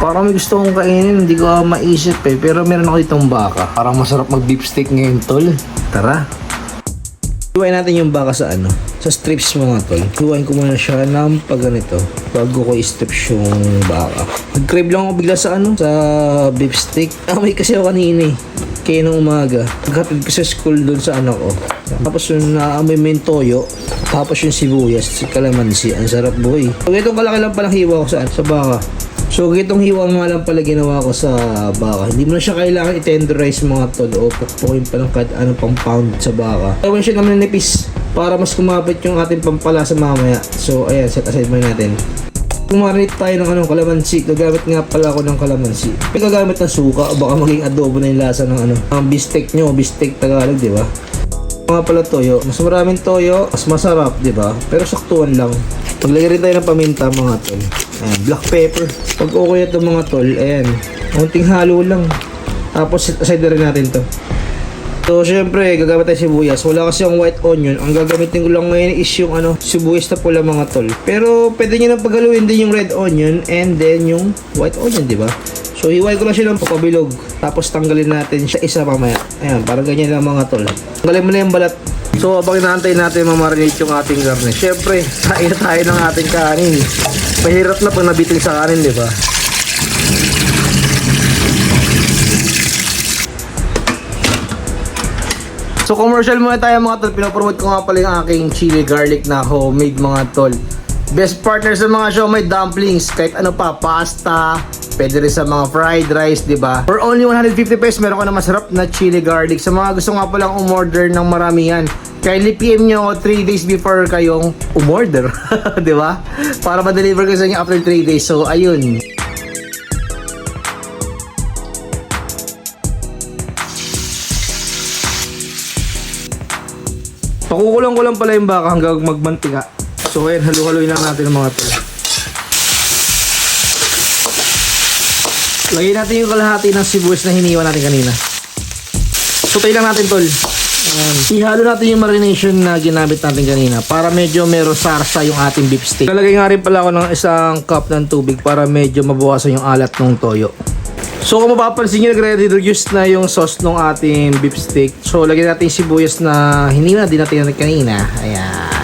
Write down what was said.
Parang may gusto kong kainin, hindi ko maisip eh. Pero meron ako ditong baka. Parang masarap mag beef steak ngayon, tol. Tara. Iwain natin yung baka sa ano, sa strips mga tol. Iwain ko muna siya ng pag ganito, bago ko i-strips yung baka. Nag-crave lang ako bigla sa ano, sa beef steak. Ah, may kasi ako kanina eh. Kaya nung umaga, naghatid ko sa school doon sa anak ko. Tapos yung naamoy mo yung toyo, tapos yung sibuyas, si kalamansi. Ang sarap boy. So, itong kalaki lang palang hiwa ko sa, sa baka. So, itong hiwa nga lang pala ginawa ko sa baka. Hindi mo na siya kailangan i-tenderize mga tol o pukpukin pa ng kahit ano pang pound sa baka. Gawin siya naman nipis para mas kumapit yung ating pampalasa mamaya. So, ayan, set aside muna natin. Kumarinate tayo ng anong kalamansi. Gagamit nga pala ako ng kalamansi. May gagamit ng suka baka maging adobo na yung lasa ng ano. Ang bistek nyo, bistek Tagalog, di ba? Mga pala toyo, mas maraming toyo, mas masarap, di ba? Pero saktuan lang. Maglagay rin tayo ng paminta mga tol. Ayan, black pepper. Pag okay ito mga tol, ayan. Kunting halo lang. Tapos aside na rin natin to. So, syempre, gagamit tayo sibuyas. Wala kasi yung white onion. Ang gagamitin ko lang ngayon is yung ano, sibuyas na pula mga tol. Pero, pwede nyo nang pagaluin din yung red onion and then yung white onion, di ba? So, hiway ko lang siya ng papabilog. Tapos, tanggalin natin siya isa mamaya. Ayan, parang ganyan lang mga tol. Tanggalin mo na yung balat. So, abang inaantay natin mamarinate yung ating garne. Syempre, na tayo ng ating kanin. Mahirap na pag nabitin sa kanin, di ba? So commercial muna tayo mga tol. Pinopromote ko nga pala yung aking chili garlic na homemade mga tol. Best partner sa mga show may dumplings, kahit ano pa, pasta, pwede rin sa mga fried rice, di ba? For only 150 pesos, meron ka na masarap na chili garlic. Sa mga gusto nga palang umorder ng maramihan, kindly PM nyo ako 3 days before kayong umorder, di ba? Para ma-deliver ko sa inyo after 3 days. So, ayun. Pakukulang ko lang pala yung baka hanggang magmantika. So ayan, halu-haluin lang natin ang mga to. Lagyan natin yung kalahati ng sibuyas na hiniwa natin kanina. Sutay lang natin tol. Ayan. Ihalo natin yung marination na ginamit natin kanina para medyo meron sarsa yung ating beef steak. Lalagay nga rin pala ako ng isang cup ng tubig para medyo mabawasan yung alat ng toyo. So kung mapapansin nyo, nagre-reduce na yung sauce ng ating beef steak. So lagyan natin yung sibuyas na hiniwa din natin kanina. Ayan.